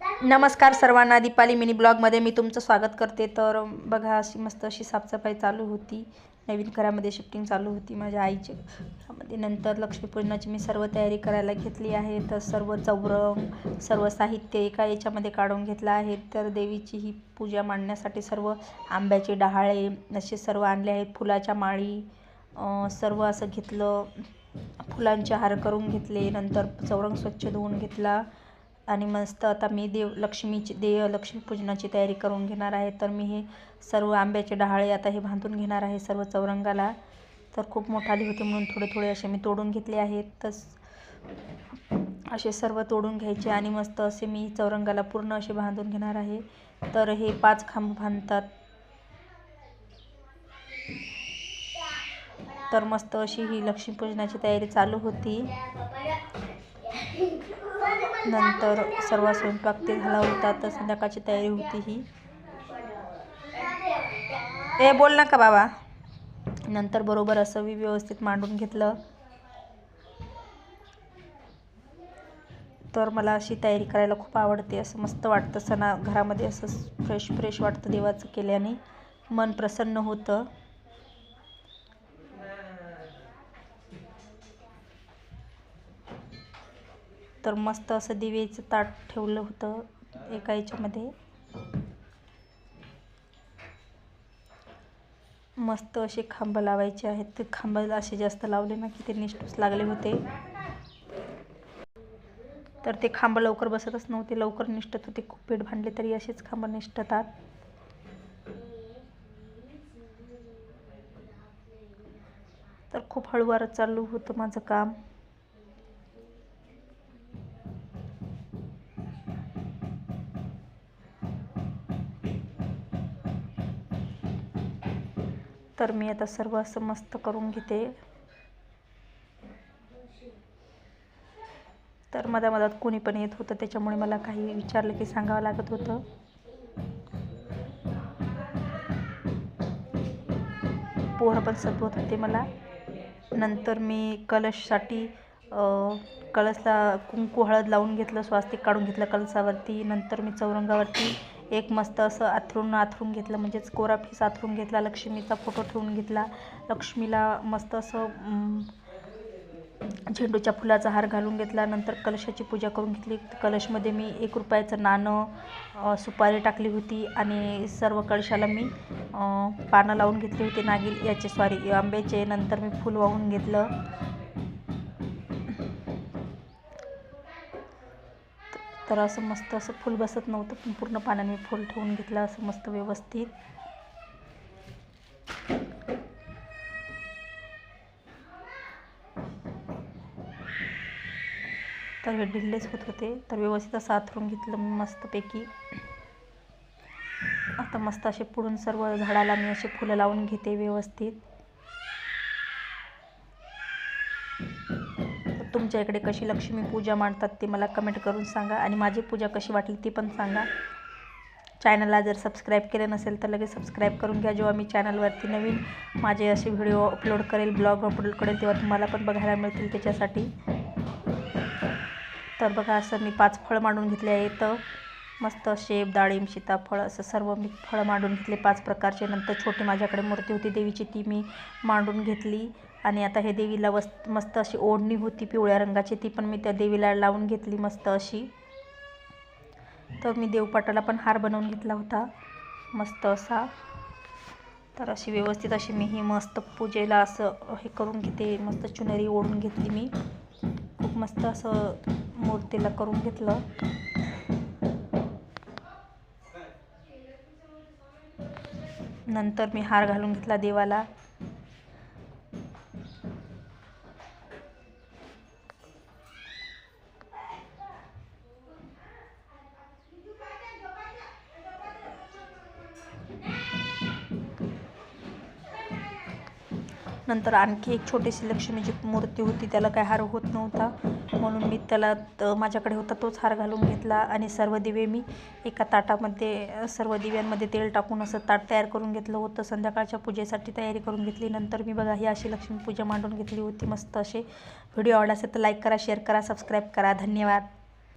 नमस्कार सर्वांना दीपाली मिनी ब्लॉगमध्ये मी तुमचं स्वागत करते. तर बघा अशी मस्त अशी साफसफाई चालू होती. नवीन घरामध्ये शिफ्टिंग चालू होती माझ्या आईच्या घरामध्ये नंतर लक्ष्मीपूजनाची मी सर्व तयारी करायला घेतली आहे. तर सर्व चौरंग सर्व साहित्य एका याच्यामध्ये काढून घेतलं आहे. तर देवीची ही पूजा मांडण्यासाठी सर्व आंब्याचे डहाळे असे सर्व आणले आहेत. फुलाच्या माळी सर्व असं घेतलं. फुलांचे हार करून घेतले. नंतर चौरंग स्वच्छ धुवून घेतला. आणि मस्त आता मी देव लक्ष्मीची देव लक्ष्मीपूजनाची तयारी करून घेणार आहे. तर मी हे सर्व आंब्याचे डहाळे आता हे बांधून घेणार आहे सर्व चौरंगाला. तर खूप मोठाली होते म्हणून थोडे थोडे असे मी तोडून घेतले आहेत. तर असे सर्व तोडून घ्यायचे आणि मस्त असे मी चौरंगाला पूर्ण असे बांधून घेणार आहे. तर हे पाच खांब बांधतात. तर मस्त अशी ही लक्ष्मीपूजनाची तयारी चालू होती. नंतर सर्व स्वयंपाक ते झाला होता तर संध्याकाळची तयारी होती ही. ए बोल ना का बाबा? नंतर बरोबर असं मी व्यवस्थित मांडून घेतलं. तर मला अशी तयारी करायला खूप आवडते असं मस्त वाटतं. सणा घरामध्ये असं फ्रेश फ्रेश वाटतं देवाचं केल्याने. मन प्रसन्न होतं. तर मस्त असं दिवेचं ताट ठेवलं होतं एका याच्यामध्ये. मस्त असे खांब लावायचे आहेत. ते खांब असे जास्त लावले ना की ते निष्ठूस लागले होते. तर ते खांब लवकर बसतच नव्हते. लवकर निष्ठत होते. खूप पीठ भांडले तरी असेच खांब निष्ठतात. तर खूप हळूवार चालू होतं माझं काम. तर मी आता सर्व असं मस्त करून घेते. तर मधा मधात कोणी पण येत होतं त्याच्यामुळे मला काही विचारलं की सांगावं लागत होतं. पोरं पण सतवत होते मला. नंतर मी कलशसाठी कळसला कुंकू हळद लावून घेतलं स्वास्तिक काढून घेतलं कलशावरती. नंतर मी चौरंगावरती एक मस्त असं आथरून आथरून घेतलं म्हणजेच कोरा फीस आथरून घेतला लक्ष्मीचा फोटो ठेवून घेतला. लक्ष्मीला मस्त असं झेंडूच्या फुलाचा हार घालून घेतला. नंतर कलशाची पूजा करून घेतली. कलशमध्ये मी एक रुपयाचं नाणं सुपारी टाकली होती आणि सर्व कलशाला मी पानं लावून घेतली होती नागिल. याचे सॉरी आंब्याचे. नंतर मी फूल वाहून घेतलं. तर असं मस्त असं फूल बसत नव्हतं पण पूर्ण पाण्याने मी फूल ठेवून घेतलं असं मस्त व्यवस्थित. तर हे ढिल्लेच होत होते तर व्यवस्थित असं आथरून घेतलं मी मस्तपैकी. आता मस्त असे पुढून सर्व झाडाला मी असे फुलं लावून घेते व्यवस्थित तर तुमच्या इकडे कशी लक्ष्मी पूजा मांडतात ते मला कमेंट करून सांगा. आणि माझी पूजा कशी वाटली ती पण सांगा. चॅनलला जर सबस्क्राईब केलं नसेल तर लगेच सबस्क्राईब करून घ्या. जेव्हा मी चॅनलवरती नवीन माझे असे व्हिडिओ अपलोड करेल ब्लॉग अपलोड करेल तेव्हा तुम्हाला पण बघायला मिळतील त्याच्यासाठी. तर बघा असं मी पाच फळं मांडून घेतले आहेत मस्त शेप डाळिंब सीताफळ असं सर्व मी फळं मांडून घेतले. पाच प्रकारचे. नंतर छोटी माझ्याकडे मूर्ती होती. देवीची ती मी मांडून घेतली. आणि आता हे देवीला वस्त मस्त अशी ओढणी होती पिवळ्या रंगाची. ती पण मी त्या देवीला लावून घेतली मस्त अशी. तर मी देवपाटाला पण हार बनवून घेतला होता मस्त असा. तर अशी व्यवस्थित अशी मी ही मस्त पूजेला असं हे करून घेते मस्त चुनरी ओढून घेतली मी. खूप मस्त असं मूर्तीला करून घेतलं. नंतर मी हार घालून घेतला देवाला. नंतर आणखी एक छोटीशी लक्ष्मीची मूर्ती होती त्याला काय हार होत नव्हता. म्हणून मी त्याला त- माझ्याकडे होता तोच हार घालून घेतला आणि सर्व दिवे मी एका ताटामध्ये सर्व दिव्यांमध्ये तेल टाकून असं ताट तयार करून घेतलं होतं. संध्याकाळच्या पूजेसाठी तयारी करून घेतली. नंतर मी बघा ही अशी लक्ष्मी पूजा मांडून घेतली होती. मस्त असे व्हिडिओ आवडला असेल तर लाईक करा शेअर करा सबस्क्राईब करा. धन्यवाद.